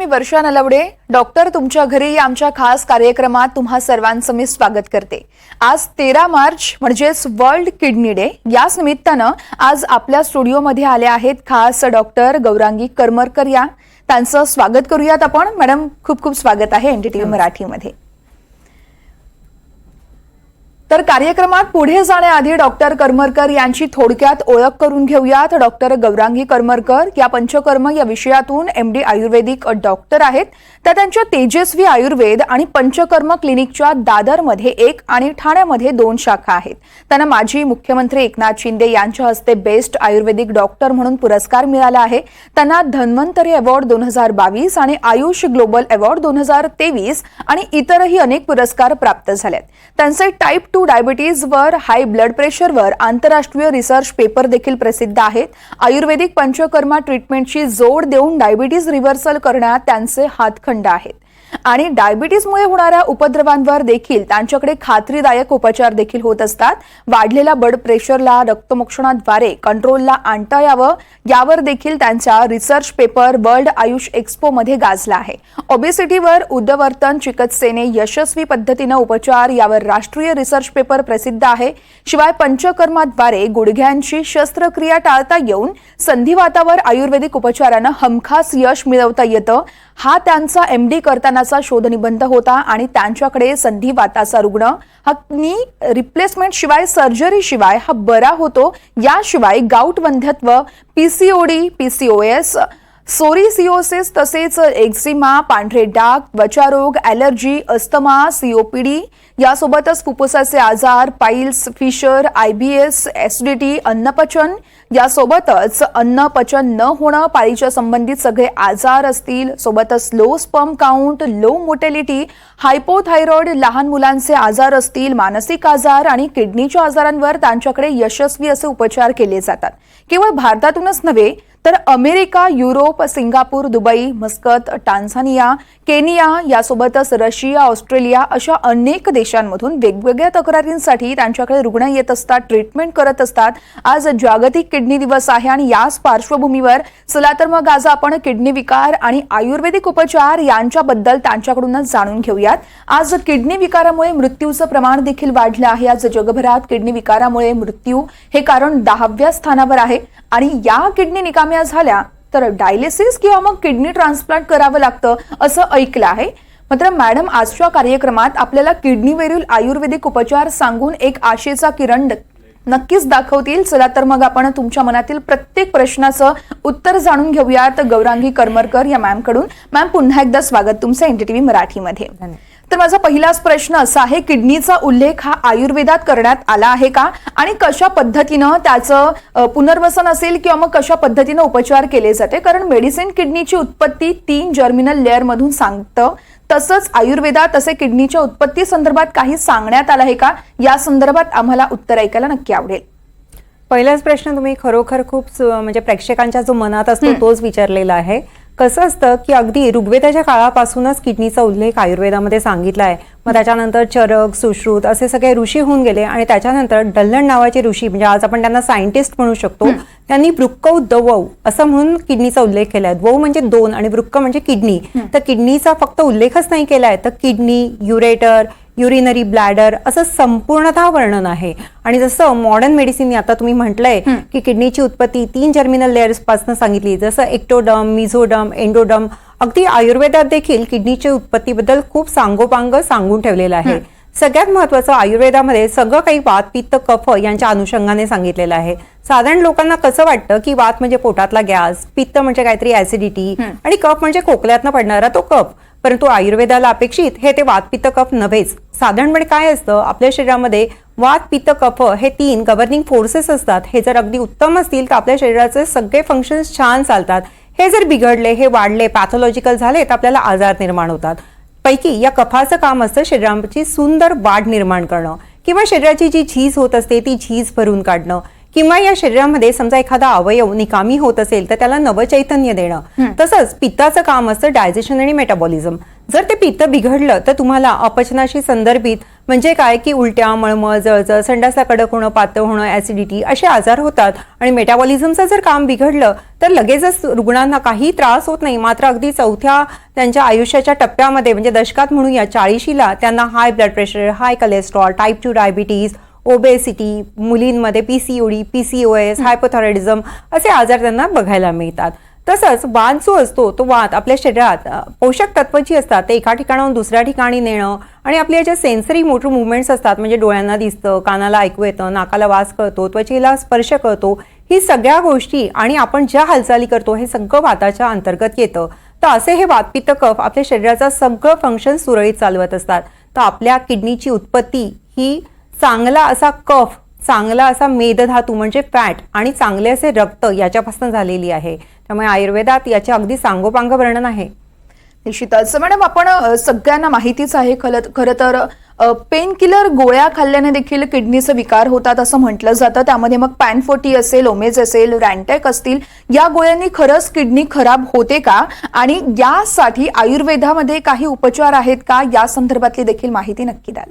मी वर्षा Nalawade doctor तुमच्या घरी आमच्या खास कार्यक्रमात तुम्हा सर्वांचं मी स्वागत करते. आज तेरा मार्च म्हणजेच वर्ल्ड किडनी डे. याच निमित्तानं आज आपल्या स्टुडिओमध्ये आले आहेत खास डॉक्टर गौरांगी करमरकर या. त्यांचं स्वागत करूयात आपण. मॅडम खूप खूप स्वागत आहे एनडीटीव्ही मराठीमध्ये. तर कार्यक्रमात पुढे जाण्याआधी डॉक्टर करमरकर यांची थोडक्यात ओळख करून घेऊयात. डॉक्टर गौरांगी करमरकर या पंचकर्म या विषयातून एम डी आयुर्वेदिक डॉक्टर आहेत. त्या त्यांच्या तेजस्वी आयुर्वेद आणि पंचकर्म क्लिनिकच्या दादरमध्ये एक आणि ठाण्यामध्ये दोन शाखा आहेत. त्यांना माजी मुख्यमंत्री एकनाथ शिंदे यांच्या हस्ते बेस्ट आयुर्वेदिक डॉक्टर म्हणून पुरस्कार मिळाला आहे. त्यांना धन्वंतरी अवॉर्ड दोन हजार बावीस आणि आयुष ग्लोबल अवॉर्ड दोन हजार तेवीस आणि इतरही अनेक पुरस्कार प्राप्त झालेत. त्यांचे टाईप टू डायबिटीजवर हाय ब्लड प्रेशरवर आंतरराष्ट्रीय रिसर्च पेपर देखील प्रसिद्ध आहेत. आयुर्वेदिक पंचकर्मा ट्रीटमेंटची जोड देऊन डायबिटीज रिव्हर्सल करण्यात त्यांचे हातखंड आहेत. आणि डायबिटीसमुळे होणाऱ्या उपद्रवांवर देखील त्यांच्याकडे खात्रीदायक उपचार देखील होत असतात. वाढलेल्या ब्लड प्रेशरला रक्तमोक्षणाद्वारे कंट्रोलला आणता यावं यावर देखील त्यांचा research paper world AYUSH expo मध्ये गाजला आहे. ओबेसिटीवर उद्दवर्तन चिकित्सेने यशस्वी पद्धतीनं उपचार यावर राष्ट्रीय रिसर्च पेपर प्रसिद्ध आहे. शिवाय पंचकर्माद्वारे गुडघ्यांची शस्त्रक्रिया टाळता येऊन संधिवातावर आयुर्वेदिक उपचारानं हमखास यश मिळवता येतं. हा त्यांचा एम डी करतानाचा शोधनिबंध होता आणि त्यांच्याकडे संधिवाताचा रुग्ण. हा नी रिप्लेसमेंट शिवाय सर्जरी शिवाय हा बरा होतो. याशिवाय गाऊट वंध्यत्व पीसीओडी पीसीओएस सोरिसिओसिस तसेच एक्झिमा पांढरे डाग त्वचारोग ॲलर्जी अस्थमा सीओपीडी यासोबतच फुफ्फुसाचे आजार पाईल्स फिशर आयबीएस एसिडिटी अन्नपचन यासोबतच अन्न पचन न होणं पाळीच्या संबंधित सगळे आजार असतील. सोबतच low sperm count low motility hypothyroid लहान मुलांचे आजार असतील मानसिक आजार आणि किडनीच्या आजारांवर त्यांच्याकडे यशस्वी असे उपचार केले जातात. केवळ भारतातूनच नव्हे तर America Europe Singapore Dubai Muscat Tanzania Kenya यासोबतच रशिया ऑस्ट्रेलिया अशा अनेक देशांमधून वेगवेगळ्या तक्रारींसाठी त्यांच्याकडे रुग्ण येत असतात ट्रीटमेंट करत असतात. आज जागतिक किडनी दिवस आहे आणि याच पार्श्वभूमीवर चला तर मग आज आपण किडनी विकार आणि आयुर्वेदिक उपचार यांच्याबद्दल त्यांच्याकडूनच जाणून घेऊयात. आज किडनी विकारामुळे मृत्यूचं प्रमाण देखील वाढलं आहे. आज जगभरात किडनी विकारामुळे मृत्यू हे कारण दहाव्या स्थानावर आहे. आणि या किडनी निकाम्या झाल्या तर डायलिसिस किंवा मग किडनी ट्रान्सप्लांट करावं लागतं असं ऐकलं आहे. मात्र मॅडम आजच्या कार्यक्रमात आपल्याला किडनीवरील आयुर्वेदिक उपचार सांगून एक आशेचा किरण नक्कीच दाखवतील. चला तर मग आपण तुमच्या मनातील प्रत्येक प्रश्नाचं उत्तर जाणून घेऊयात गौरांगी करमरकर या मॅमकडून. मॅम पुन्हा एकदा स्वागत तुमचं एनटीव्ही मराठीमध्ये. तर माझा पहिलाच प्रश्न असा आहे किडनीचा उल्लेख हा आयुर्वेदात करण्यात आला आहे का? आणि कशा पद्धतीनं त्याचं पुनर्वसन असेल किंवा मग कशा पद्धतीनं उपचार केले जाते? कारण मेडिसिन किडनीची उत्पत्ती तीन जर्मिनल लेअर मधून सांगतं. तसंच आयुर्वेदात असे किडनीच्या उत्पत्ती संदर्भात काही सांगण्यात आलं आहे का? या संदर्भात आम्हाला उत्तर ऐकायला नक्की आवडेल. पहिलाच प्रश्न तुम्ही खरोखर खूप म्हणजे प्रेक्षकांच्या जो मनात असतो तोच विचारलेला आहे. कसं असतं की अगदी ऋग्वेदाच्या काळापासूनच किडनीचा उल्लेख आयुर्वेदामध्ये सांगितला आहे. मग त्याच्यानंतर चरक सुश्रुत असे सगळे ऋषी होऊन गेले आणि त्याच्यानंतर डल्लण नावाचे ऋषी म्हणजे आज आपण त्यांना सायंटिस्ट म्हणू शकतो त्यांनी वृक्कौ दवौ असं म्हणून किडनीचा उल्लेख केलाय द्वौ म्हणजे दोन आणि वृक्क म्हणजे किडनी. तर किडनीचा फक्त उल्लेखच नाही केलाय तर किडनी युरेटर युरिनरी ब्लॅडर असं संपूर्णतः वर्णन आहे. आणि जसं मॉडर्न मेडिसिन आता तुम्ही म्हटलंय की किडनीची उत्पत्ती तीन जर्मिनल लेअर्सपासून सांगितली. जसं एक्टोडम मिझोडम एंडोडम अगदी आयुर्वेदात देखील किडनीच्या उत्पत्तीबद्दल खूप सांगोपांग सांगून ठेवलेलं आहे. सगळ्यात महत्वाचं आयुर्वेदामध्ये सगळं काही वात पित्त कफ यांच्या अनुषंगाने सांगितलेलं आहे. साधारण लोकांना कसं वाटतं की वात म्हणजे पोटातला गॅस पित्त म्हणजे काहीतरी ऍसिडिटी आणि कफ म्हणजे खोकल्यातनं पडणारा तो कफ? परंतु आयुर्वेदाला अपेक्षित हे ते वातपित्त कफ नव्हेच साधारणपणे म्हणजे काय असतं? आपल्या शरीरामध्ये वात पित्त कफ हे तीन गव्हर्निंग फोर्सेस असतात. हे जर अगदी उत्तम असतील तर आपल्या शरीराचे सगळे फंक्शन्स छान चालतात. हे जर बिघडले हे वाढले पॅथॉलॉजिकल झाले तर आपल्याला आजार निर्माण होतात. पैकी या कफाचं काम असतं शरीराची सुंदर वाढ निर्माण करणं. किंवा शरीराची जी झीज होत असते ती झीज भरून काढणं. किंवा या शरीरामध्ये समजा एखादा अवयव निकामी होत असेल तर त्याला नवचैतन्य देणं. तसंच पित्ताचं काम असतं डायजेशन आणि मेटाबॉलिझम. जर ते पित्त बिघडलं तर तुम्हाला अपचनाशी संदर्भित म्हणजे काय की उलट्या मळमळ जळजळ संडासा कडक होणं पातळ होणं ऍसिडिटी असे आजार होतात. आणि मेटाबॉलिझमचं जर काम बिघडलं तर लगेचच रुग्णांना काही त्रास होत नाही. मात्र अगदी चौथ्या त्यांच्या आयुष्याच्या टप्प्यामध्ये म्हणजे दशकात म्हणूया चाळीशीला त्यांना high blood pressure high cholesterol type two diabetes obesity मुलींमध्ये पीसीओडी पीसीओएस हायपोथायरॉइडिझम असे आजार त्यांना बघायला मिळतात. तसंच वात जो असतो तो वात आपल्या शरीरात पोषक तत्व जी असतात ते एका ठिकाणाहून दुसऱ्या ठिकाणी नेणं आणि आपल्या ज्या सेन्सरी मोटर मुवमेंट्स असतात म्हणजे डोळ्यांना दिसतं कानाला ऐकू येतं नाकाला वास कळतो त्वचेला स्पर्श कळतो ही सगळ्या गोष्टी आणि आपण ज्या हालचाली करतो हे सगळं वाताच्या अंतर्गत येतं. तर असे हे वातपित्त कफ आपल्या शरीराचा सगळं फंक्शन सुरळीत चालवत असतात. तर आपल्या किडनीची उत्पत्ती ही चांगला असा कफ चांगला असा मेदधातू म्हणजे फॅट आणि चांगले असे रक्त याच्यापासून झालेली आहे. त्यामुळे आयुर्वेदात याचे अगदी सांगोपांग वर्णन आहे. निश्चितच. मॅडम आपण सगळ्यांना माहितीच आहे खरं खरं तर पेन किलर गोळ्या खाल्ल्याने देखील किडनीचे विकार होतात असं म्हटलं जातं. त्यामध्ये मग पॅनफोटी असेल ओमेज असेल रॅन्टॅक असतील या गोळ्यांनी खरंच किडनी खराब होते का? आणि यासाठी आयुर्वेदामध्ये काही उपचार आहेत का? या संदर्भातली देखील माहिती नक्की द्याल.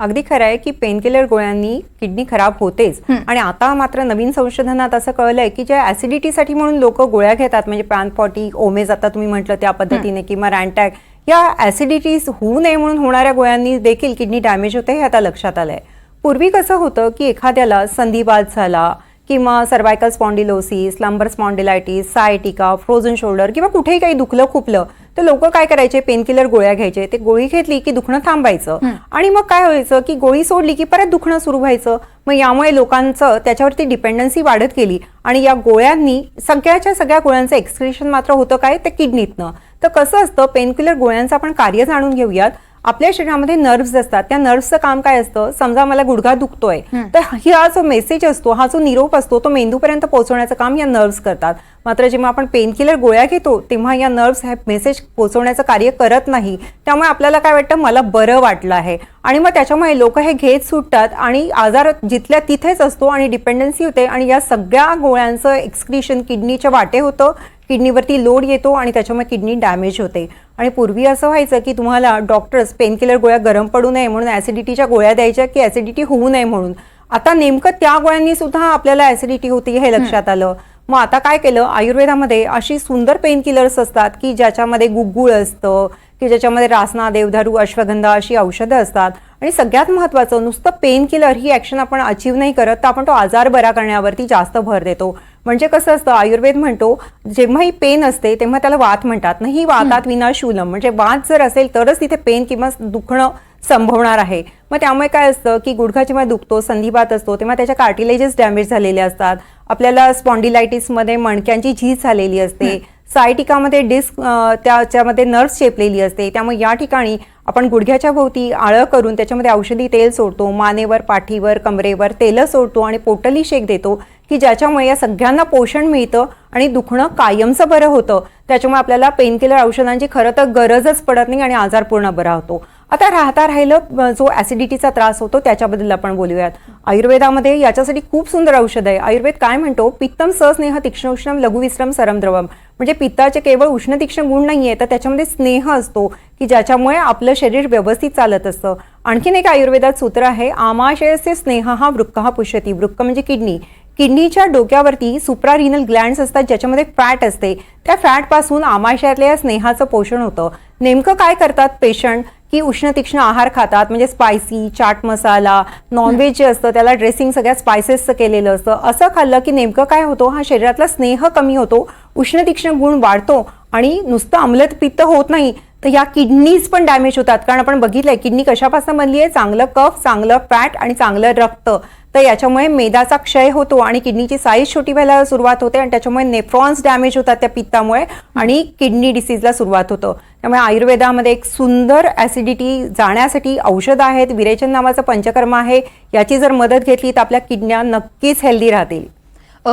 अगदी खरं आहे की पेनकिलर गोळ्यांनी किडनी खराब होतेच. आणि आता मात्र नवीन संशोधनात असं कळलंय की ज्या ऍसिडिटीसाठी म्हणून लोक गोळ्या घेतात म्हणजे पॅनपॉटी ओमेज आता तुम्ही म्हटलं त्या पद्धतीने किंवा रॅन्टॅक या ऍसिडिटीज होऊ नये म्हणून होणाऱ्या गोळ्यांनी देखील किडनी डॅमेज होते हे आता लक्षात आलंय. पूर्वी कसं होतं की एखाद्याला संधिवात झाला किंवा cervical spondylosis lumbar spondylitis sciatica frozen shoulder किंवा कुठेही काही दुखलं खुपलं तर लोक काय करायचे? पेनकिलर गोळ्या घ्यायचे. ते गोळी घेतली की दुखणं थांबायचं. आणि मग काय व्हायचं की गोळी सोडली की परत दुखणं सुरू व्हायचं. मग यामुळे लोकांचं त्याच्यावरती डिपेंडन्सी वाढत गेली. आणि या गोळ्यांनी सगळ्याच्या सगळ्या गोळ्यांचं एक्सक्रिशन मात्र होतं काय? ते किडनीतनं तर कसं असतं? पेनकिलर गोळ्यांचं आपण कार्य जाणून घेऊयात. आपल्या शरीरामध्ये नर्व्स असतात. त्या नर्व्सचं काम काय असतं? समजा मला गुडघा दुखतोय तर हा जो मेसेज असतो हा जो निरोप असतो तो मेंदूपर्यंत पोहोचवण्याचं काम या नर्व्स करतात. मात्र जेव्हा आपण पेनकिलर गोळ्या घेतो तेव्हा या नर्व्स हे मेसेज पोहोचवण्याचं कार्य करत नाही. त्यामुळे आपल्याला काय वाटतं? मला बरं वाटलं आहे. आणि मग त्याच्यामुळे लोक हे घेत सुटतात आणि आजार जिथल्या तिथेच असतो आणि डिपेंडन्सी होते आणि या सगळ्या गोळ्यांचं एक्सक्रिशन किडनीच्या वाटे होतं. किडनीवरती लोड येतो आणि त्याच्यामुळे किडनी डॅमेज होते. आणि पूर्वी असं व्हायचं की तुम्हाला डॉक्टर्स पेनकिलर गोळ्या गरम पडू नये म्हणून ऍसिडिटीच्या गोळ्या द्यायच्या की ऍसिडिटी होऊ नये म्हणून. आता नेमकं त्या गोळ्यांनी सुद्धा आपल्याला ऍसिडिटी होती हे लक्षात आलं. मग आता काय केलं? आयुर्वेदामध्ये अशी सुंदर पेनकिलर्स असतात की ज्याच्यामध्ये गुग्गुळ असतं की ज्याच्यामध्ये रासना देवधारू अश्वगंधा अशी औषधं असतात. आणि सगळ्यात महत्त्वाचं नुसतं पेन किलर ही ॲक्शन आपण अचीव नाही करत तर आपण तो आजार बरा करण्यावरती जास्त भर देतो. म्हणजे कसं असतं आयुर्वेद म्हणतो जेव्हाही पेन असते तेव्हा त्याला वात म्हणतात. ना ही वातात विना शूलम म्हणजे वात जर असेल तरच तिथे पेन किंवा दुखणं संभवणार आहे. मग त्यामुळे काय असतं की गुडघा जेव्हा दुखतो संधिवात असतो तेव्हा त्याच्या कार्टिलेजेस डॅमेज झालेले असतात. आपल्याला स्पॉन्डिलायटिसमध्ये मणक्यांची झीज झालेली असते. सायटिकामध्ये डिस्क त्याच्यामध्ये नर्व्स चेपलेली असते. त्यामुळे या ठिकाणी आपण गुडघ्याच्या भोवती आळं करून त्याच्यामध्ये औषधी तेल सोडतो. मानेवर पाठीवर कमरेवर तेलं सोडतो आणि पोटली शेक देतो. की ज्याच्यामुळे या सगळ्यांना पोषण मिळतं आणि दुखणं कायमचं बरं होतं. त्याच्यामुळे आपल्याला पेनकिलर औषधांची खरं तर गरजच पडत नाही आणि आजार पूर्ण बरा होतो. आता राहता राहिलं जो ऍसिडिटीचा त्रास होतो त्याच्याबद्दल आपण बोलूयात. आयुर्वेदामध्ये याच्यासाठी खूप सुंदर औषध आहे. आयुर्वेद काय म्हणतो? पित्तम सस्नेह तीक्ष्ण उष्णम लघुविश्रम सरमद्रवम म्हणजे पित्ताचे केवळ उष्ण तीक्ष्ण गुण नाहीये तर त्याच्यामध्ये स्नेह असतो की ज्याच्यामुळे आपलं शरीर व्यवस्थित चालत असतं. आणखीन एक आयुर्वेदात सूत्र आहे आमाशयस्य स्नेह हा वृक्क हा पुष्यती. वृक्क म्हणजे किडनी. किडनीच्या डोक्यावरती सुप्रारिनल ग्लँड्स असतात ज्याच्यामध्ये फॅट असते. त्या फॅटपासून आमाशयातल्या स्नेहाचं पोषण होतं. नेमकं काय करतात पेशंट? की उष्ण तीक्ष्ण आहार खातात म्हणजे स्पायसी चाट मसाला नॉनव्हेज जे असतं त्याला ड्रेसिंग सगळ्या स्पायसेसचं केलेलं असतं. असं खाल्लं की नेमकं काय होतं? हा शरीरातला स्नेह कमी होतो उष्ण तीक्ष्ण गुण वाढतो आणि नुसतं आम्लत पित्त होत नाही. तर या किडनीज पण डॅमेज होतात. कारण आपण बघितलंय किडनी कशापासून बनली आहे? चांगलं कफ चांगलं फॅट आणि चांगलं रक्त. तर याच्यामुळे मेदाचा क्षय होतो आणि किडनीची साईज छोटी व्हायला सुरुवात होते आणि त्याच्यामुळे नेफ्रॉन्स डॅमेज होतात त्या पित्तामुळे आणि किडनी डिसीजला सुरुवात होतं. त्यामुळे आयुर्वेदामध्ये एक सुंदर ऍसिडिटी जाण्यासाठी औषध आहेत. विरेचन नावाचं पंचकर्म आहे. याची जर मदत घेतली तर आपल्या किडन्या नक्कीच हेल्दी राहतील.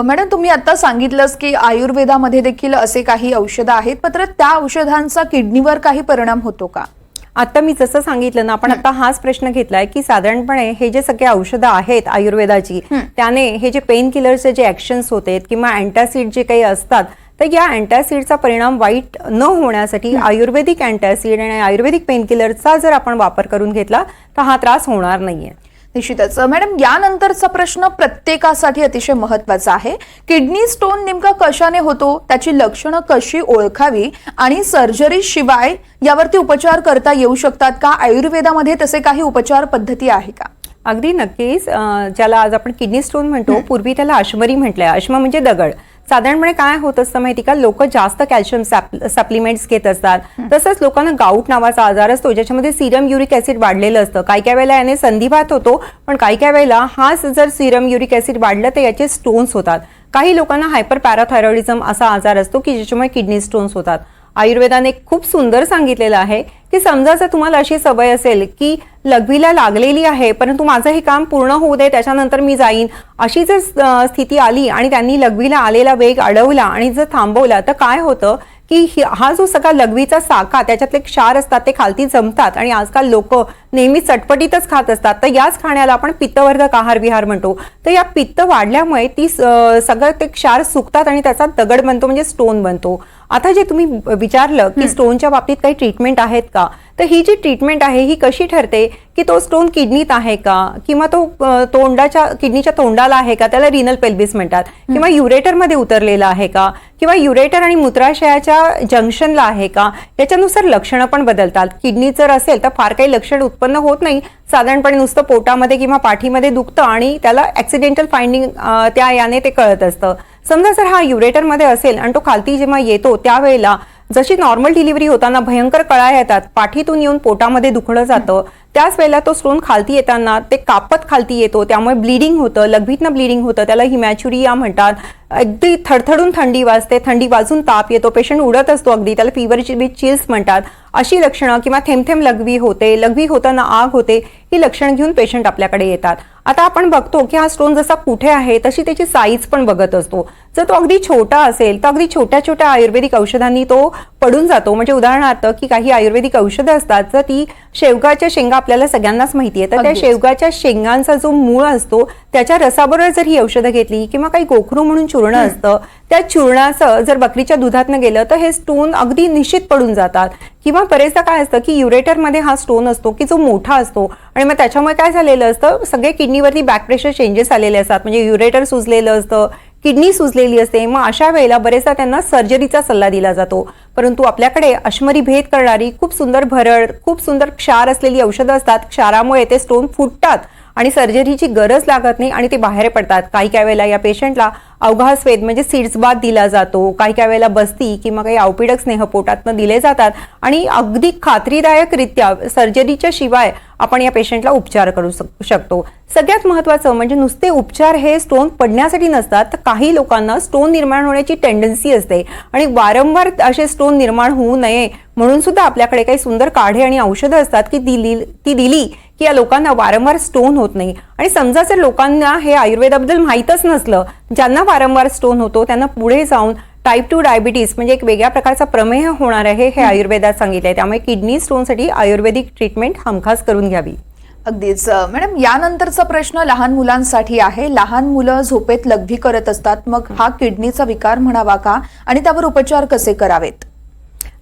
मॅडम तुम्ही आता सांगितलंच की आयुर्वेदामध्ये देखील असे काही औषधं आहेत मात्र त्या औषधांचा किडनीवर काही परिणाम होतो का? आता मी जसं सांगितलं ना आपण आता हाच प्रश्न घेतलाय की साधारणपणे हे जे सगळे औषधं आहेत आयुर्वेदाची त्याने हे जे पेन किलरचे जे ऍक्शन्स होते किंवा अँटासिड जे काही असतात तर या अँटासिडचा परिणाम वाईट न होण्यासाठी आयुर्वेदिक अँटासिड आणि आयुर्वेदिक पेन किलरचा जर आपण वापर करून घेतला तर हा त्रास होणार नाहीये. निश्चितच. मॅडम यानंतरचा प्रश्न प्रत्येकासाठी अतिशय महत्त्वाचा आहे. किडनी स्टोन नेमका कशाने होतो? त्याची लक्षणं कशी ओळखावी? आणि सर्जरी शिवाय यावरती उपचार करता येऊ शकतात का? आयुर्वेदामध्ये तसे काही उपचार पद्धती आहे का? अगदी नक्कीच. ज्याला आज आपण किडनी स्टोन म्हणतो पूर्वी त्याला अश्मरी म्हटलंय. अश्म म्हणजे दगड. साधारणपणे काय होत असतं माहिती का? लोक जास्त कॅल्शियम सप्लिमेंट्स घेत असतात. तसंच लोकांना गाऊट नावाचा आजार असतो ज्याच्यामध्ये सिरम युरिक ऍसिड वाढलेलं असतं. काही काही वेळेला याने संधिवात होतो पण काही काही वेळेला हाच जर सिरम युरिक ऍसिड वाढलं तर याचे स्टोन्स होतात. काही लोकांना हायपर पॅराथायरॉइडिझम असा आजार असतो की ज्याच्यामुळे किडनी स्टोन्स होतात. आयुर्वेदाने खूप सुंदर सांगितलेलं आहे की समजा जर तुम्हाला अशी सवय असेल की लघवीला लागलेली आहे परंतु माझं हे काम पूर्ण होऊ दे त्याच्यानंतर मी जाईन अशी जर स्थिती आली आणि त्यांनी लघवीला आलेला वेग अडवला आणि जर थांबवला तर काय होतं की हा जो सगळा लघवीचा साखा त्याच्यातले क्षार असतात ते खालती जमतात आणि आजकाल लोक नेहमी चटपटीतच खात असतात. तर याच खाण्याला आपण पित्तवर्धक आहार विहार म्हणतो. तर या पित्त वाढल्यामुळे ती सगळं ते क्षार सुकतात आणि त्याचा दगड बनतो म्हणजे स्टोन बनतो. आता जे तुम्ही विचारलं की स्टोनच्या बाबतीत काही ट्रीटमेंट आहेत का? तर ही जी ट्रीटमेंट आहे ही कशी ठरते की तो स्टोन किडनीत आहे का? किंवा तो तोंडाच्या किडनीच्या तोंडाला आहे का? त्याला रिनल पेल्विस म्हणतात. किंवा युरेटरमध्ये उतरलेला आहे का? किंवा युरेटर आणि मूत्राशयाच्या जंक्शनला आहे का? याच्यानुसार लक्षणं पण बदलतात. किडनी जर असेल तर फार काही लक्षण उत्पन्न होत नाही. साधारणपणे नुसतं पोटामध्ये किंवा पाठीमध्ये दुखतं आणि त्याला ऍक्सिडेंटल फाइंडिंग त्या याने ते कळत असतं. समजा जर हा युरेटरमध्ये असेल आणि तो खालती जेव्हा येतो त्यावेळेला जशी नॉर्मल डिलिव्हरी होताना भयंकर कळा येतात पाठीतून येऊन पोटामध्ये दुखणं जातं त्याच वेळेला तो स्टोन खालती येताना ते कापत खालती येतो त्यामुळे ब्लिडिंग होतं लघवीतनं ब्लिडिंग होतं त्याला हिमॅच्युरिया म्हणतात. अगदी थडथडून थंडी वाजते थंडी वाजून ताप येतो पेशंट उडत असतो अगदी त्याला फिवरची बी चिल्स म्हणतात. अशी लक्षणं किंवा थेंब थेंब लघवी होते लघवी होताना आग होते ही लक्षणं घेऊन पेशंट आपल्याकडे येतात. आता आपण बघतो की हा स्टोन जसा कुठे आहे तशी त्याची साईज पण बघत असतो. जर तो अगदी छोटा असेल तर अगदी छोट्या छोट्या आयुर्वेदिक औषधांनी तो पडून जातो. म्हणजे उदाहरणार्थ की काही आयुर्वेदिक औषधं असतात तर ती शेवगाच्या शेंगा आपल्याला सगळ्यांनाच माहिती आहे तर त्या. शेवगाच्या शेंगांचा जो मूळ असतो त्याच्या रसाबरोबर जर ही औषधं घेतली किंवा काही गोखरू म्हणून चूर्ण असतं त्या चूर्णाचं जर बकरीच्या दुधातनं गेलं तर हे स्टोन अगदी निश्चित पडून जातात. किंवा बरेचदा काय असतं की युरेटरमध्ये हा स्टोन असतो की जो मोठा असतो. आणि मग त्याच्यामुळे काय झालेलं असतं सगळे किडनीवरती बॅक प्रेशर चेंजेस आलेले असतात. म्हणजे युरेटर सुजलेलं असतं किडनी सुजलेली असते. मग अशा वेळेला बरेचदा त्यांना सर्जरीचा सल्ला दिला जातो. परंतु आपल्याकडे अश्मरी भेद करणारी खूप सुंदर भरड खूप सुंदर क्षार असलेली औषधं असतात. क्षारामुळे ते स्टोन फुटतात आणि सर्जरीची गरज लागत नाही आणि ते बाहेर पडतात. काही काही वेळेला या पेशंटला अवघा स्वेद म्हणजे सीड्स बाद दिला जातो. काही काही वेळेला बस्ती किंवा काही आवपिडक स्नेह पोटातनं दिले जातात. आणि अगदी खात्रीदायकरित्या सर्जरीच्या शिवाय आपण या पेशंटला उपचार करू शकतो. सगळ्यात महत्वाचं म्हणजे नुसते उपचार हे स्टोन पडण्यासाठी नसतात तर काही लोकांना स्टोन निर्माण होण्याची टेंडन्सी असते. आणि वारंवार असे स्टोन निर्माण होऊ नये म्हणून सुद्धा आपल्याकडे काही सुंदर काढे आणि औषधं असतात की दिली ती दिली की या लोकांना वारंवार स्टोन होत नाही. आणि समजा जर लोकांना हे आयुर्वेदाबद्दल माहीतच नसलं ज्यांना वारंवार स्टोन होतो त्यांना पुढे जाऊन टाईप टू डायबिटीस म्हणजे एक वेगळ्या प्रकारचा प्रमेह होणार आहे हे आयुर्वेदात सांगितलंय त्यामुळे किडनी स्टोनसाठी आयुर्वेदिक ट्रीटमेंट हमखास करून घ्यावी. अगदीच. मॅडम यानंतरचा प्रश्न लहान मुलांसाठी आहे. लहान मुलं झोपेत लघवी करत असतात. मग हा किडनीचा विकार म्हणावा का? आणि त्यावर उपचार कसे करावेत?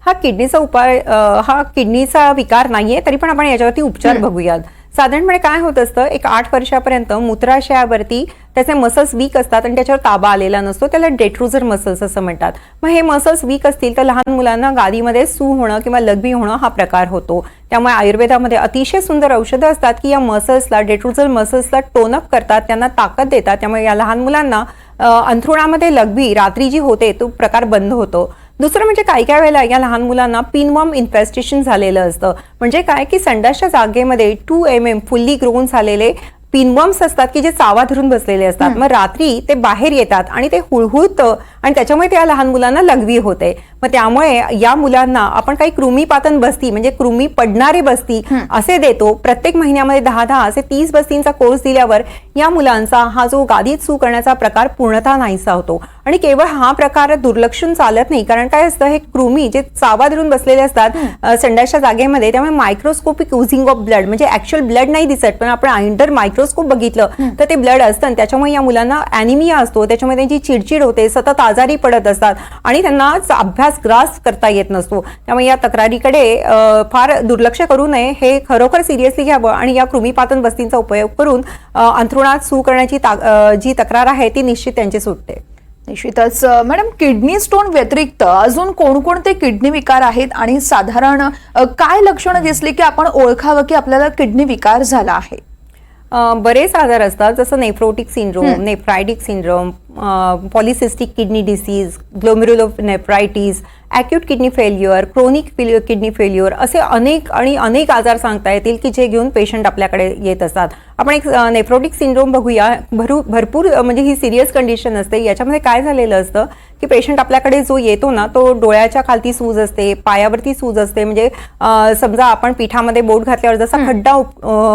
हा किडनीचा उपाय हा किडनीचा विकार नाहीये तरी पण आपण याच्यावरती उपचार बघूयात. साधारणपणे काय होत असतं एक आठ वर्षापर्यंत मूत्राशयावरती त्याचे मसल्स वीक असतात आणि त्याच्यावर ताबा आलेला नसतो त्याला डेट्रुझर मसल्स असं म्हणतात. मग हे मसल्स वीक असतील तर लहान मुलांना गादीमध्ये सू होणं किंवा लघवी होणं हा प्रकार होतो. त्यामुळे आयुर्वेदामध्ये अतिशय सुंदर औषधं असतात की या मसल्सला डेट्रुझर मसल्सला टोनअप करतात त्यांना ताकद देतात. त्यामुळे या लहान मुलांना अंथरुणामध्ये लघवी रात्री जी होते तो प्रकार बंद होतो. दुसरं म्हणजे काही काही वेळेला या लहान मुलांना पिनवॉर्म इन्फेस्टेशन झालेलं असतं. म्हणजे काय की संडासच्या जागेमध्ये two M M fully grown झालेले पिनवॉर्म्स असतात की जे चावा धरून बसलेले असतात. मग रात्री ते बाहेर येतात आणि ते हुळहुळतं आणि त्याच्यामुळे त्या लहान मुलांना लघवी होते. मग त्यामुळे या मुलांना आपण काही कृमीपातन बस्ती म्हणजे कृमी पडणारी बस्ती असे देतो. प्रत्येक महिन्यामध्ये दहा दहा असे तीस बस्तींचा कोर्स दिल्यावर या मुलांचा हा जो गादीत सू करण्याचा प्रकार पूर्णतः नाहीसा होतो. आणि केवळ हा प्रकार दुर्लक्षून चालत नाही. कारण काय असतं हे कृमी जे चावा धरून बसलेले असतात संडासच्या जागेमध्ये त्यामुळे मायक्रोस्कोपिक युझिंग ऑफ ब्लड म्हणजे ऍक्च्युअल ब्लड नाही दिसत. पण आपण अंडर मायक्रोस्कोप बघितलं तर ते ब्लड असतं आणि त्याच्यामुळे या मुलांना अॅनिमिया असतो. त्याच्यामुळे त्यांची चिडचिड होते सतत आजारी पडत असतात आणि त्यांना च- अभ्यास ग्रास करता येत नसतो. त्यामुळे या तक्रारीकडे फार दुर्लक्ष करू नये. हे खरोखर सिरियसली घ्यावं आणि या कृमीपातन बस्तींचा उपयोग करून अंथरुणात सू करण्याची जी तक्रार आहे ती निश्चित त्यांची सुटते. निश्चितच. मॅडम किडनी स्टोन व्यतिरिक्त अजून कोणकोणते किडनी विकार आहेत? आणि साधारण काय लक्षणं दिसली की आपण ओळखावं की आपल्याला किडनी विकार झाला आहे? बरेच आजार असतात. जसं nephrotic syndrome nephritic syndrome polycystic kidney disease glomerulonephritis acute kidney failure chronic kidney failure असे अनेक आणि अनेक आजार सांगता येतील की जे घेऊन पेशंट आपल्याकडे येत असतात. आपण एक नेफ्रोटिक सिंड्रोम बघूया. भरू भरपूर म्हणजे ही सिरियस कंडिशन असते. याच्यामध्ये काय झालेलं असतं की पेशंट आपल्याकडे जो येतो ना तो डोळ्याच्या खालती सूज असते पायावरती सूज असते. म्हणजे समजा आपण पिठामध्ये बोट घातल्यावर जसा खड्डा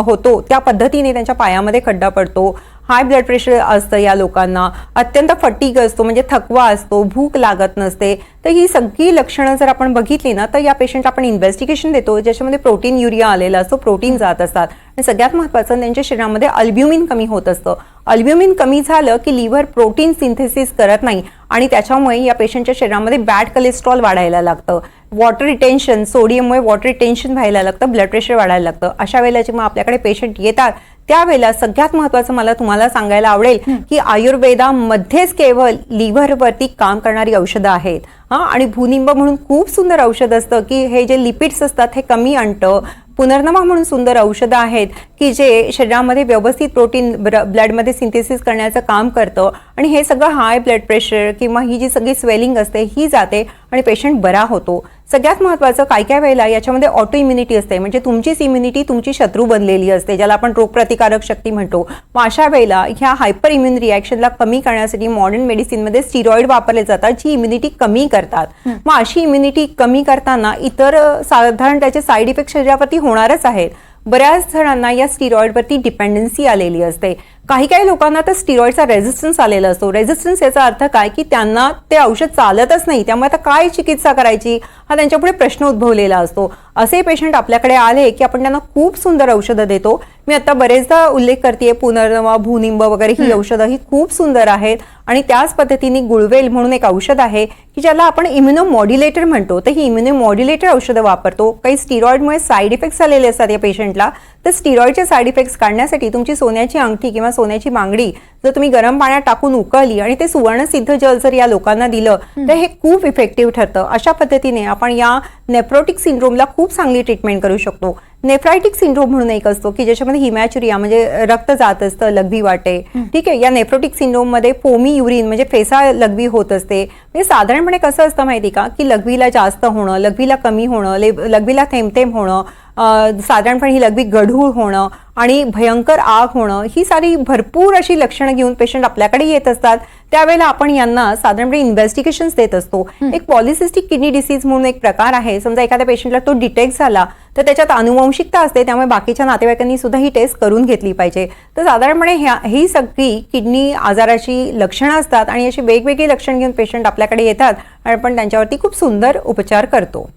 होतो त्या पद्धतीने त्यांच्या पायामध्ये खड्डा पडतो. हाय ब्लड प्रेशर असतं या लोकांना. अत्यंत फटीक असतो म्हणजे थकवा असतो भूक लागत नसते. तर ही सगळी लक्षणं जर आपण बघितली ना तर या पेशंट आपण इन्व्हेस्टिगेशन देतो ज्याच्यामध्ये प्रोटीन युरिया आलेला असतो प्रोटीन जात असतात. आणि सगळ्यात महत्त्वाचं त्यांच्या शरीरामध्ये अल्ब्युमिन कमी होत असतं. अल्ब्युमिन कमी झालं की लिव्हर प्रोटीन सिंथेसिस करत नाही. आणि त्याच्यामुळे या पेशंटच्या शरीरामध्ये बॅड कोलेस्ट्रॉल वाढायला लागतं. वॉटर रिटेन्शन सोडियममुळे वॉटर रिटेन्शन व्हायला लागतं ब्लड प्रेशर वाढायला लागतं. अशा वेळेला जेव्हा आपल्याकडे पेशंट येतात त्यावेळेला सगळ्यात महत्त्वाचं मला तुम्हाला सांगायला आवडेल की आयुर्वेदामध्येच केवळ लिव्हरवरती काम करणारी औषधं आहेत. हां आणि भूनिंब म्हणून खूप सुंदर औषध असतं की हे जे लिपिड्स असतात हे कमी आणतं. पुनर्नमा म्हणून सुंदर औषधं आहेत की जे शरीरामध्ये व्यवस्थित प्रोटीन ब्लडमध्ये सिंथेसिस करण्याचं काम करतं. आणि हे सगळं हाय ब्लड प्रेशर किंवा ही जी सगळी स्वेलिंग असते ही जाते आणि पेशंट बरा होतो. सगळ्यात महत्त्वाचं काय काय वेळेला याच्यामध्ये ऑटो इम्युनिटी असते. म्हणजे तुमचीच इम्युनिटी तुमची शत्रू बनलेली असते ज्याला आपण रोगप्रतिकारक शक्ती म्हणतो. मग अशा वेळेला ह्या हायपर इम्युन रिॲक्शनला कमी करण्यासाठी मॉडर्न मेडिसिनमध्ये स्टिरॉइड वापरले जातात जी इम्युनिटी कमी करतात. मग अशी इम्युनिटी कमी करताना इतर साधारण त्याचे साईड इफेक्ट शरीरावरती होणारच आहेत. बऱ्याच जणांना या स्टिरॉइडवरती डिपेंडन्सी आलेली असते. काही काही लोकांना तर स्टिरॉइडचा रेझिस्टन्स आलेला असतो. रेझिस्टन्स याचा अर्थ काय? की त्यांना ते औषध चालतच नाही. त्यामुळे आता काय चिकित्सा करायची? हा त्यांच्यापुढे प्रश्न उद्भवलेला असतो. असे पेशंट आपल्याकडे आले की आपण त्यांना खूप सुंदर औषधं देतो. मी आता बरेचदा उल्लेख करते पुनर्नवा भूनिंब वगैरे ही औषधं ही खूप सुंदर आहेत. आणि त्याच पद्धतीने गुळवेल म्हणून एक औषध आहे की ज्याला आपण इम्युनोमॉड्युलेटर म्हणतो. तर ही इम्युनोमॉड्युलेटर औषधं वापरतो. काही स्टिरॉइडमुळे साईड इफेक्ट्स आलेले असतात या पेशंटला तर स्टिरॉईडचे साईड इफेक्ट्स काढण्यासाठी तुमची सोन्याची अंगठी किंवा सोन्याची मांगडी जर तुम्ही गरम पाण्यात टाकून उकळली आणि ते सुवर्ण सिद्ध जल जर या लोकांना दिलं तर हे खूप इफेक्टिव्ह ठरतं. अशा पद्धतीने आपण या नेफ्रोटिक सिंड्रोमला खूप चांगली ट्रीटमेंट करू शकतो. नेफ्रायटिक सिंड्रोम म्हणून एक असतो की ज्याच्यामध्ये हिमॅच्युरिया म्हणजे रक्त जात असतं लघवी वाटे. ठीक आहे या नेफ्रोटिक सिंड्रोममध्ये फोमी युरिन म्हणजे फेसा लघवी होत असते. म्हणजे साधारणपणे कसं असतं माहिती का? की लघवीला जास्त होणं लघवीला कमी होणं लघवीला थेंबथेंब होणं साधारणपणे ही लघवी गढूळ होणं आणि भयंकर आग होणं ही सारी भरपूर अशी लक्षणं घेऊन पेशंट आपल्याकडे येत असतात. त्यावेळेला आपण यांना साधारणपणे इन्व्हेस्टिगेशन्स देत असतो. एक पॉलिसिस्टिक किडनी डिसीज म्हणून एक प्रकार आहे. समजा एखाद्या पेशंटला तो डिटेक्ट झाला तर त्याच्यात अनुवंशिकता असते. त्यामुळे बाकीच्या नातेवाईकांनी सुद्धा ही टेस्ट करून घेतली पाहिजे. तर साधारणपणे ह्या ही सगळी किडनी आजाराची लक्षणं असतात आणि अशी वेगवेगळी लक्षणं घेऊन पेशंट आपल्याकडे येतात. आणि आपण त्यांच्यावरती खूप सुंदर उपचार करतो.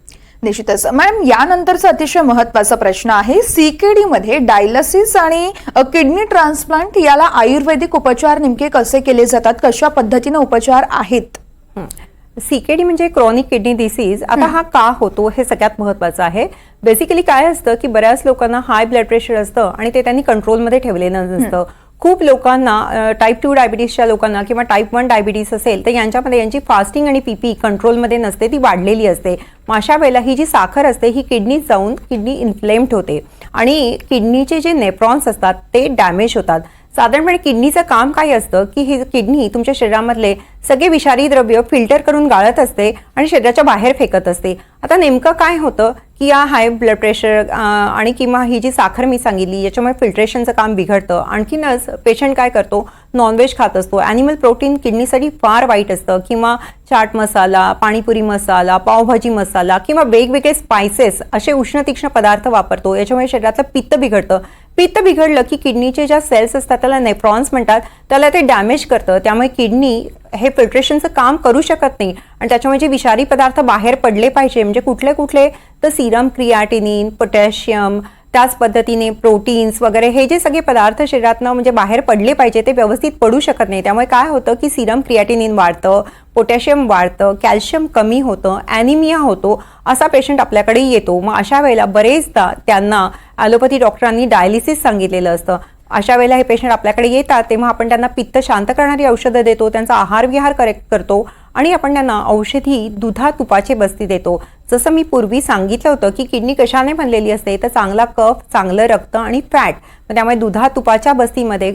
निश्चितच. मॅडम यानंतरचा अतिशय महत्त्वाचा प्रश्न आहे. सीकेडी मध्ये डायलिसिस आणि किडनी ट्रान्सप्लांट याला आयुर्वेदिक उपचार नेमके कसे केले जातात? कशा पद्धतीने उपचार आहेत? सीकेडी म्हणजे क्रॉनिक किडनी डिसीज आता हा. का होतो हे सगळ्यात महत्वाचं आहे. बेसिकली काय असतं की बऱ्याच लोकांना हाय ब्लड प्रेशर असतं आणि ते त्यांनी कंट्रोलमध्ये ठेवलेलं नसतं. खूप लोकांना टाईप टू डायबिटीसच्या लोकांना किंवा टाईप वन डायबिटीस असेल तर यांच्यामध्ये यांची फास्टिंग आणि पीपी कंट्रोलमध्ये नसते ती वाढलेली असते. मग अशा वेळेला ही जी साखर असते ही किडनीत जाऊन किडनी इन्फ्लेम्ड होते. आणि किडनीचे जे नेप्रॉन्स असतात ते डॅमेज होतात. साधारणपणे म्हणजे किडनीचं काम काय असतं की ही किडनी तुमच्या शरीरामधले सगळे विषारी द्रव्य फिल्टर करून गाळत असते आणि शरीराच्या बाहेर फेकत असते. आता नेमकं काय होतं की या हाय ब्लड प्रेशर आणि किंवा ही जी साखर मी सांगितली याच्यामुळे फिल्ट्रेशनचं काम बिघडतं. आणखीनच पेशंट काय करतो? नॉनव्हेज खात असतो. ॲनिमल प्रोटीन किडनीसाठी फार वाईट असतं. किंवा चाट मसाला पाणीपुरी मसाला पावभाजी मसाला किंवा वेगवेगळे स्पायसेस असे उष्ण तीक्ष्ण पदार्थ वापरतो. याच्यामुळे शरीरातलं पित्त बिघडतं. पित्त बिघडलं की किडनीचे ज्या सेल्स असतात त्याला नेफ्रॉन्स म्हणतात त्याला ते डॅमेज करतं. त्यामुळे किडनी हे फिल्ट्रेशनचं काम करू शकत नाही. आणि त्याच्यामुळे जे विषारी पदार्थ बाहेर पडले पाहिजे म्हणजे कुठले कुठले तर सिरम क्रियाटिनिन पोटॅशियम त्याच पद्धतीने प्रोटीन्स वगैरे हे जे सगळे पदार्थ शरीरातनं म्हणजे बाहेर पडले पाहिजे ते व्यवस्थित पडू शकत नाही. त्यामुळे काय होतं की सिरम क्रियाटिनिन वाढतं पोटॅशियम वाढतं कॅल्शियम कमी होतं ॲनिमिया होतो असा पेशंट आपल्याकडे येतो. मग अशा वेळेला बरेचदा त्यांना ॲलोपॅथी डॉक्टरांनी डायलिसिस सांगितलेलं असतं. अशा वेळेला हे पेशंट आपल्याकडे येतात तेव्हा आपण त्यांना पित्त शांत करणारी औषधं देतो त्यांचा आहार विहार करेक्ट करतो. आणि आपण त्यांना औषधी दुधा तुपाचे बस्ती देतो. जसं मी पूर्वी सांगितलं होतं की किडनी कशाने बनलेली असते तर चांगला कफ चांगलं रक्त आणि फॅट. त्यामुळे दुधा तुपाच्या बस्तीमध्ये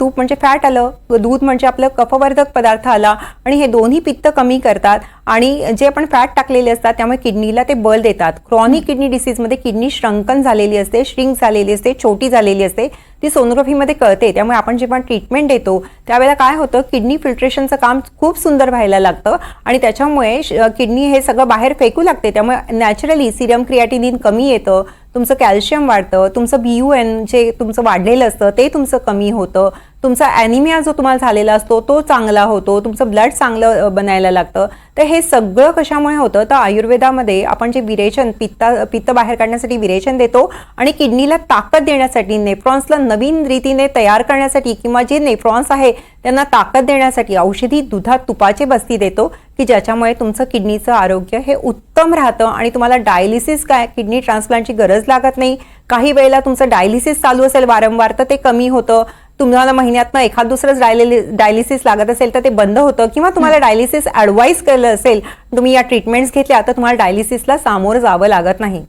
तूप म्हणजे फॅट आलं दूध म्हणजे आपलं कफवर्धक पदार्थ आला आणि हे दोन्ही पित्त कमी करतात आणि जे आपण फॅट टाकलेले असतात त्यामुळे किडनीला ते बल देतात. क्रॉनिक किडनी डिसीजमध्ये किडनी श्रंकन झालेली असते श्रिंक झालेली असते छोटी झालेली असते. ती सोनोग्राफीमध्ये कळते. त्यामुळे आपण जेव्हा ट्रीटमेंट देतो त्यावेळेला काय होतं किडनी फिल्ट्रेशनचं काम खूप सुंदर व्हायला लागतं आणि त्याच्यामुळे किडनी हे सगळं बाहेर फेकू लागते. त्यामुळे नॅचरली सिरम क्रियाटिनिन कमी येतं तुमचं कॅल्शियम वाढतं तुमचं बी यू एन जे तुमचं वाढलेलं असतं ते तुमचं कमी होतं. तुमचा ॲनिमिया जो तुम्हाला झालेला असतो तो चांगला होतो तुमचं ब्लड चांगलं बनायला लागतं. तर हे सगळं कशामुळे होतं? तर आयुर्वेदामध्ये आपण जे विरेचन पित्ता पित्त बाहेर काढण्यासाठी विरेचन देतो आणि किडनीला ताकद देण्यासाठी नेफ्रॉन्सला नवीन रीतीने तयार करण्यासाठी किंवा जे नेफ्रॉन्स आहे त्यांना ताकद देण्यासाठी औषधी दुधात तुपाचे बस्ती देतो की ज्याच्यामुळे तुमचं किडनीचं आरोग्य हे उत्तम राहतं आणि तुम्हाला डायलिसिस काय किडनी ट्रान्सप्लांटची गरज लागत नाही. काही वेळेला तुमचं डायलिसिस चालू असेल वारंवार तर ते कमी होतं. तुम्हाला महिन्यातनं एखाद दुसरंच डायलिली डायलिसिस लागत असेल तर ते बंद होतं किंवा तुम्हाला डायलिसिस ॲडवाईस केलं असेल तुम्ही या ट्रीटमेंट्स घेतल्या तर तुम्हाला डायलिसिसला सामोरं जावं लागत नाही.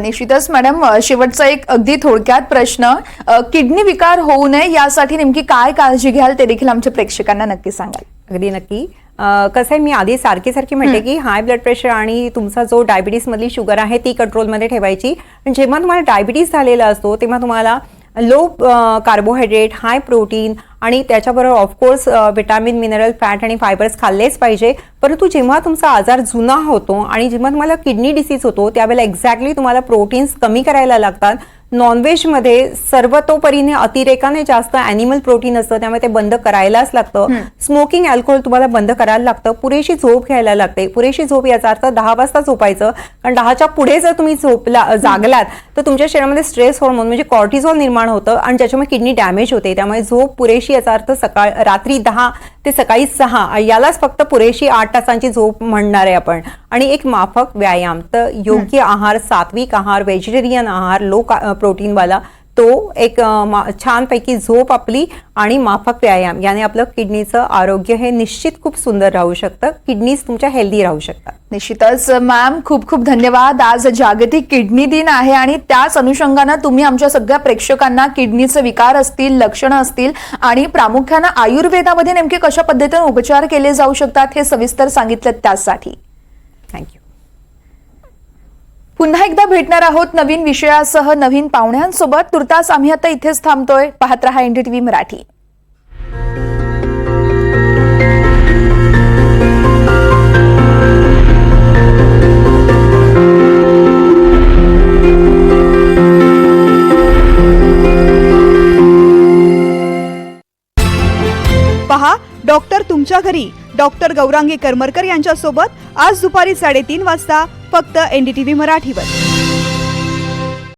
निश्चितच मॅडम शेवटचा एक अगदी थोडक्यात प्रश्न. किडनी विकार होऊ नये यासाठी नेमकी काय काळजी घ्याल ते देखील आमच्या प्रेक्षकांना नक्की सांगाल. अगदी नक्की. कसं आहे मी आधी सारखी सारखी म्हणते की हाय ब्लड प्रेशर आणि तुमचा जो डायबिटीस मधली शुगर आहे ती कंट्रोलमध्ये ठेवायची. जेव्हा तुम्हाला डायबिटीस झालेला असतो तेव्हा तुम्हाला लो कार्बोहायड्रेट हाय प्रोटीन आणि त्याच्याबरोबर of course vitamin mineral fat आणि फायबर्स खाल्लेच पाहिजे. परंतु जेव्हा तुमचा आजार जुना होतो आणि जेव्हा तुम्हाला किडनी डिसीज होतो त्यावेळेला एक्झॅक्टली तुम्हाला प्रोटीन्स कमी करायला लागतात. नॉनव्हेजमध्ये सर्वतोपरीने अतिरेकाने जास्त अॅनिमल प्रोटीन असतं त्यामुळे ते बंद करायलाच लागतं. स्मोकिंग अल्कोहोल तुम्हाला बंद करायला लागतं. पुरेशी झोप घ्यायला लागते. पुरेशी झोप याचा अर्थ दहा वाजता झोपायचं. कारण दहाच्या पुढे जर तुम्ही झोपला जागलात तर तुमच्या शरीरामध्ये स्ट्रेस हॉर्मोन म्हणजे कॉर्टिझॉल निर्माण होतं आणि त्याच्यामुळे किडनी डॅमेज होते. त्यामुळे झोप पुरेशी याचा अर्थ सकाळ रात्री दहा ते सकाळी सहा यालाच फक्त पुरेशी आठ तासांची झोप म्हणणार आहे आपण. आणि एक माफक व्यायाम तर योग्य आहार सात्विक आहार व्हेजिटेरियन आहार लो प्रोटीनवाला तो एक छानपैकी झोप आपली आणि माफक व्यायाम याने आपलं किडनीचं आरोग्य हे निश्चित खूप सुंदर राहू शकतं. किडनीज तुमच्या हेल्दी राहू शकतात. निश्चितच मॅम खूप खूप धन्यवाद. आज जागतिक किडनी दिन आहे आणि त्याच अनुषंगानं तुम्ही आमच्या सगळ्या प्रेक्षकांना किडनीचे विकार असतील लक्षणं असतील आणि प्रामुख्यानं आयुर्वेदामध्ये नेमके कशा पद्धतीने उपचार केले जाऊ शकतात हे सविस्तर सांगितलं त्यासाठी. थँक्यू पुन्हा एकदा भेटणार आहोत नवीन विषयासह नवीन पाहुण्यांसोबत. तुर्तास आम्ही आता इथेच थांबतोय. पाहत रहा एनडीटीव्ही मराठी. पहा डॉक्टर तुमच्या घरी. डॉक्टर गौरांगी करमरकर यांच्यासोबत आज दुपारी साडेतीन वाजता फक्त एनडीटीव्ही मराठीवर.